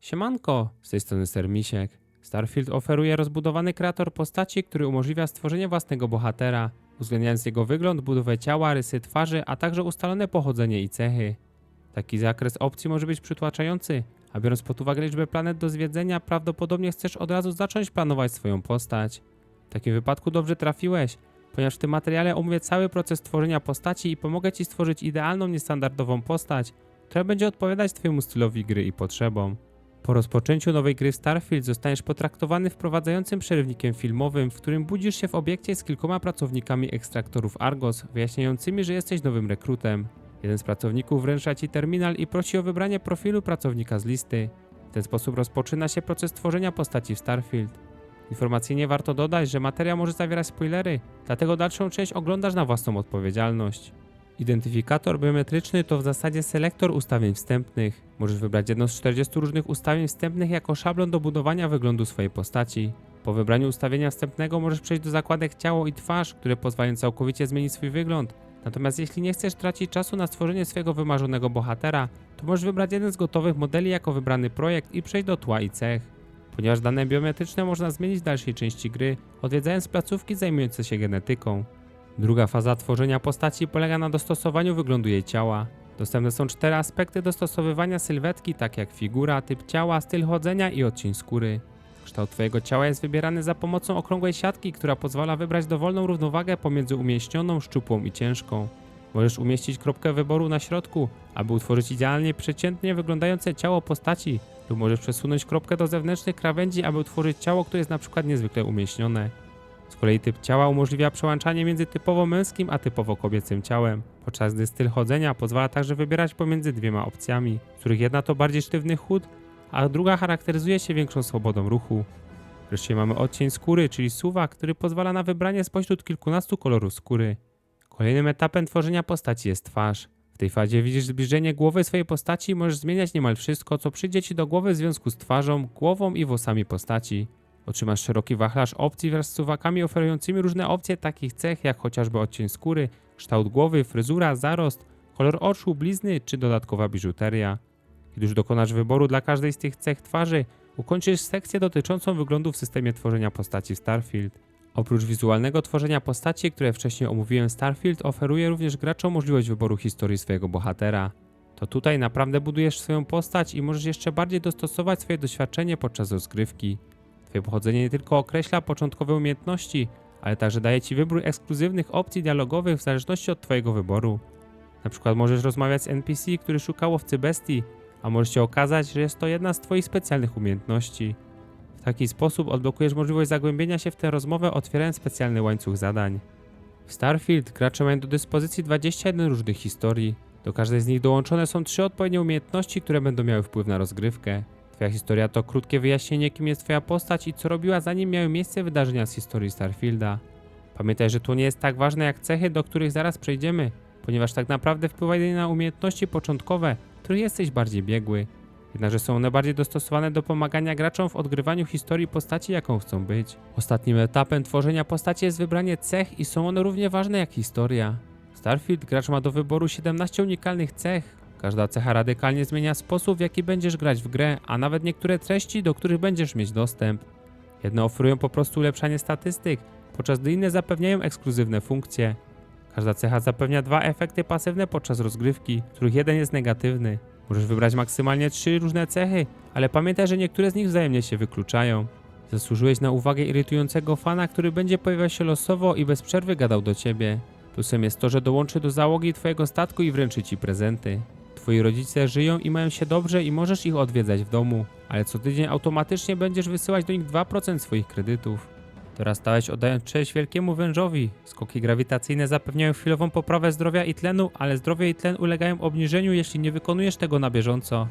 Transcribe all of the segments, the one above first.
Siemanko, z tej strony Sermisiek. Starfield oferuje rozbudowany kreator postaci, który umożliwia stworzenie własnego bohatera, uwzględniając jego wygląd, budowę ciała, rysy twarzy, a także ustalone pochodzenie i cechy. Taki zakres opcji może być przytłaczający, a biorąc pod uwagę liczbę planet do zwiedzenia, prawdopodobnie chcesz od razu zacząć planować swoją postać. W takim wypadku dobrze trafiłeś, ponieważ w tym materiale omówię cały proces tworzenia postaci i pomogę Ci stworzyć idealną, niestandardową postać, która będzie odpowiadać Twojemu stylowi gry i potrzebom. Po rozpoczęciu nowej gry Starfield zostaniesz potraktowany wprowadzającym przerywnikiem filmowym, w którym budzisz się w obiekcie z kilkoma pracownikami ekstraktorów Argos, wyjaśniającymi, że jesteś nowym rekrutem. Jeden z pracowników wręcza ci terminal i prosi o wybranie profilu pracownika z listy. W ten sposób rozpoczyna się proces tworzenia postaci w Starfield. Informacyjnie warto dodać, że materia może zawierać spoilery, dlatego dalszą część oglądasz na własną odpowiedzialność. Identyfikator biometryczny to w zasadzie selektor ustawień wstępnych. Możesz wybrać jedno z 40 różnych ustawień wstępnych jako szablon do budowania wyglądu swojej postaci. Po wybraniu ustawienia wstępnego możesz przejść do zakładek ciało i twarz, które pozwalają całkowicie zmienić swój wygląd. Natomiast jeśli nie chcesz tracić czasu na stworzenie swojego wymarzonego bohatera, to możesz wybrać jeden z gotowych modeli jako wybrany projekt i przejść do tła i cech. Ponieważ dane biometryczne można zmienić w dalszej części gry, odwiedzając placówki zajmujące się genetyką. Druga faza tworzenia postaci polega na dostosowaniu wyglądu jej ciała. Dostępne są cztery aspekty dostosowywania sylwetki, tak jak figura, typ ciała, styl chodzenia i odcień skóry. Kształt Twojego ciała jest wybierany za pomocą okrągłej siatki, która pozwala wybrać dowolną równowagę pomiędzy umieśnioną, szczupłą i ciężką. Możesz umieścić kropkę wyboru na środku, aby utworzyć idealnie przeciętnie wyglądające ciało postaci, lub możesz przesunąć kropkę do zewnętrznych krawędzi, aby utworzyć ciało, które jest na przykład niezwykle umieśnione. Z kolei typ ciała umożliwia przełączanie między typowo męskim a typowo kobiecym ciałem, podczas gdy styl chodzenia pozwala także wybierać pomiędzy dwiema opcjami, z których jedna to bardziej sztywny chód, a druga charakteryzuje się większą swobodą ruchu. Wreszcie mamy odcień skóry, czyli suwak, który pozwala na wybranie spośród kilkunastu kolorów skóry. Kolejnym etapem tworzenia postaci jest twarz. W tej fazie widzisz zbliżenie głowy swojej postaci i możesz zmieniać niemal wszystko, co przyjdzie ci do głowy w związku z twarzą, głową i włosami postaci. Otrzymasz szeroki wachlarz opcji wraz z suwakami oferującymi różne opcje takich cech jak chociażby odcień skóry, kształt głowy, fryzura, zarost, kolor oczu, blizny czy dodatkowa biżuteria. Kiedy już dokonasz wyboru dla każdej z tych cech twarzy, ukończysz sekcję dotyczącą wyglądu w systemie tworzenia postaci Starfield. Oprócz wizualnego tworzenia postaci, które wcześniej omówiłem, Starfield oferuje również graczom możliwość wyboru historii swojego bohatera. To tutaj naprawdę budujesz swoją postać i możesz jeszcze bardziej dostosować swoje doświadczenie podczas rozgrywki. Twoje pochodzenie nie tylko określa początkowe umiejętności, ale także daje Ci wybór ekskluzywnych opcji dialogowych w zależności od Twojego wyboru. Na przykład możesz rozmawiać z NPC, który szukał łowcy bestii, a może się okazać, że jest to jedna z Twoich specjalnych umiejętności. W taki sposób odblokujesz możliwość zagłębienia się w tę rozmowę, otwierając specjalny łańcuch zadań. W Starfield gracze mają do dyspozycji 21 różnych historii. Do każdej z nich dołączone są trzy odpowiednie umiejętności, które będą miały wpływ na rozgrywkę. Twoja historia to krótkie wyjaśnienie, kim jest Twoja postać i co robiła zanim miały miejsce wydarzenia z historii Starfielda. Pamiętaj, że to nie jest tak ważne jak cechy, do których zaraz przejdziemy, ponieważ tak naprawdę wpływa jedynie na umiejętności początkowe, których jesteś bardziej biegły. Jednakże są one bardziej dostosowane do pomagania graczom w odgrywaniu historii postaci, jaką chcą być. Ostatnim etapem tworzenia postaci jest wybranie cech i są one równie ważne jak historia. Starfield gracz ma do wyboru 17 unikalnych cech, Każda cecha radykalnie zmienia sposób, w jaki będziesz grać w grę, a nawet niektóre treści, do których będziesz mieć dostęp. Jedne oferują po prostu ulepszanie statystyk, podczas gdy inne zapewniają ekskluzywne funkcje. Każda cecha zapewnia dwa efekty pasywne podczas rozgrywki, których jeden jest negatywny. Możesz wybrać maksymalnie trzy różne cechy, ale pamiętaj, że niektóre z nich wzajemnie się wykluczają. Zasłużyłeś na uwagę irytującego fana, który będzie pojawiał się losowo i bez przerwy gadał do ciebie. Plusem jest to, że dołączy do załogi twojego statku i wręczy ci prezenty. Twoi rodzice żyją i mają się dobrze i możesz ich odwiedzać w domu, ale co tydzień automatycznie będziesz wysyłać do nich 2% swoich kredytów. Teraz stałeś oddając cześć wielkiemu wężowi. Skoki grawitacyjne zapewniają chwilową poprawę zdrowia i tlenu, ale zdrowie i tlen ulegają obniżeniu, jeśli nie wykonujesz tego na bieżąco.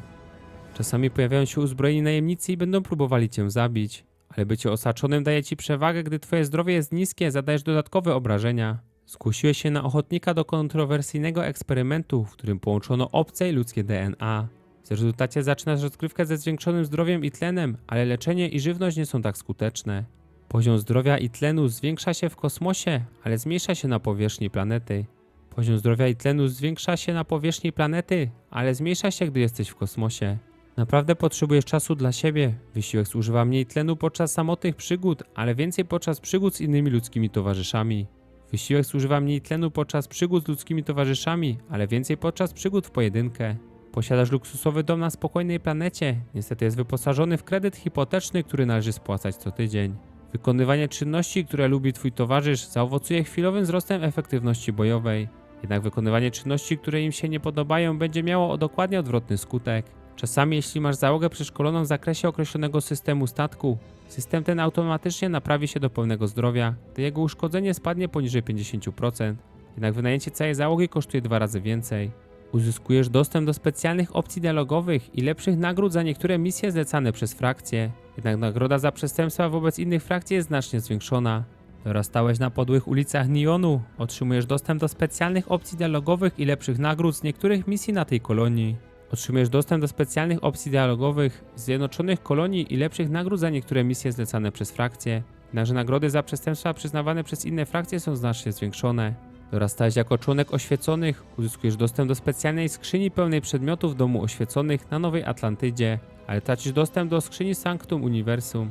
Czasami pojawiają się uzbrojeni najemnicy i będą próbowali cię zabić, ale bycie osaczonym daje ci przewagę, gdy twoje zdrowie jest niskie, zadajesz dodatkowe obrażenia. Skusiłeś się na ochotnika do kontrowersyjnego eksperymentu, w którym połączono obce i ludzkie DNA. W rezultacie zaczynasz rozgrywkę ze zwiększonym zdrowiem i tlenem, ale leczenie i żywność nie są tak skuteczne. Poziom zdrowia i tlenu zwiększa się w kosmosie, ale zmniejsza się na powierzchni planety. Poziom zdrowia i tlenu zwiększa się na powierzchni planety, ale zmniejsza się, gdy jesteś w kosmosie. Naprawdę potrzebujesz czasu dla siebie. Wysiłek zużywa mniej tlenu podczas samotnych przygód, ale więcej podczas przygód z innymi ludzkimi towarzyszami. Wysiłek zużywa mniej tlenu podczas przygód z ludzkimi towarzyszami, ale więcej podczas przygód w pojedynkę. Posiadasz luksusowy dom na spokojnej planecie. Niestety jest wyposażony w kredyt hipoteczny, który należy spłacać co tydzień. Wykonywanie czynności, które lubi twój towarzysz, zaowocuje chwilowym wzrostem efektywności bojowej. Jednak wykonywanie czynności, które im się nie podobają, będzie miało dokładnie odwrotny skutek. Czasami, jeśli masz załogę przeszkoloną w zakresie określonego systemu statku, system ten automatycznie naprawi się do pełnego zdrowia, gdy jego uszkodzenie spadnie poniżej 50%. Jednak wynajęcie całej załogi kosztuje dwa razy więcej. Uzyskujesz dostęp do specjalnych opcji dialogowych i lepszych nagród za niektóre misje zlecane przez frakcje. Jednak nagroda za przestępstwa wobec innych frakcji jest znacznie zwiększona. Dorastałeś na podłych ulicach Nionu, otrzymujesz dostęp do specjalnych opcji dialogowych i lepszych nagród z niektórych misji na tej kolonii. Otrzymujesz dostęp do specjalnych opcji dialogowych zjednoczonych kolonii i lepszych nagród za niektóre misje zlecane przez frakcje. Jednakże nagrody za przestępstwa przyznawane przez inne frakcje są znacznie zwiększone. Dorastałeś jako członek oświeconych, uzyskujesz dostęp do specjalnej skrzyni pełnej przedmiotów domu oświeconych na Nowej Atlantydzie, ale tracisz dostęp do skrzyni Sanctum Universum.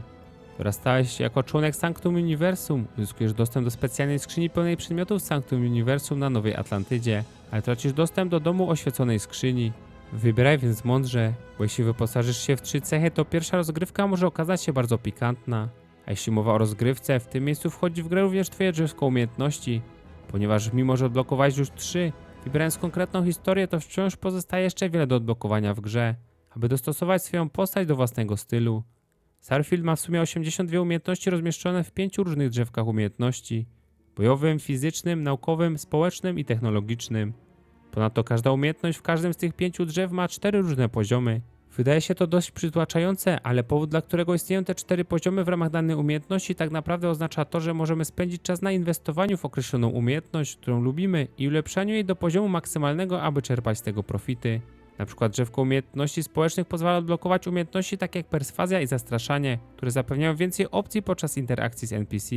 Dorastałeś jako członek Sanctum Universum, uzyskujesz dostęp do specjalnej skrzyni pełnej przedmiotów Sanctum Universum na Nowej Atlantydzie, ale tracisz dostęp do domu oświeconej skrzyni. Wybieraj więc mądrze, bo jeśli wyposażysz się w trzy cechy, to pierwsza rozgrywka może okazać się bardzo pikantna. A jeśli mowa o rozgrywce, w tym miejscu wchodzi w grę również twoje drzewko umiejętności, ponieważ mimo, że odblokowałeś już trzy, wybierając konkretną historię, to wciąż pozostaje jeszcze wiele do odblokowania w grze, aby dostosować swoją postać do własnego stylu. Starfield ma w sumie 82 umiejętności rozmieszczone w pięciu różnych drzewkach umiejętności: bojowym, fizycznym, naukowym, społecznym i technologicznym. Ponadto każda umiejętność w każdym z tych pięciu drzew ma cztery różne poziomy. Wydaje się to dość przytłaczające, ale powód, dla którego istnieją te cztery poziomy w ramach danej umiejętności, tak naprawdę oznacza to, że możemy spędzić czas na inwestowaniu w określoną umiejętność, którą lubimy i ulepszaniu jej do poziomu maksymalnego, aby czerpać z tego profity. Na przykład drzewko umiejętności społecznych pozwala odblokować umiejętności takie jak perswazja i zastraszanie, które zapewniają więcej opcji podczas interakcji z NPC.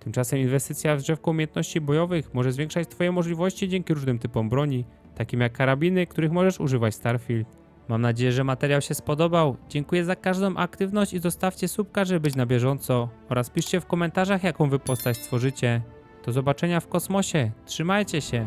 Tymczasem inwestycja w drzewko umiejętności bojowych może zwiększać Twoje możliwości dzięki różnym typom broni, takim jak karabiny, których możesz używać Starfield. Mam nadzieję, że materiał się spodobał. Dziękuję za każdą aktywność i zostawcie subka, żeby być na bieżąco. Oraz piszcie w komentarzach, jaką wy postać stworzycie. Do zobaczenia w kosmosie. Trzymajcie się.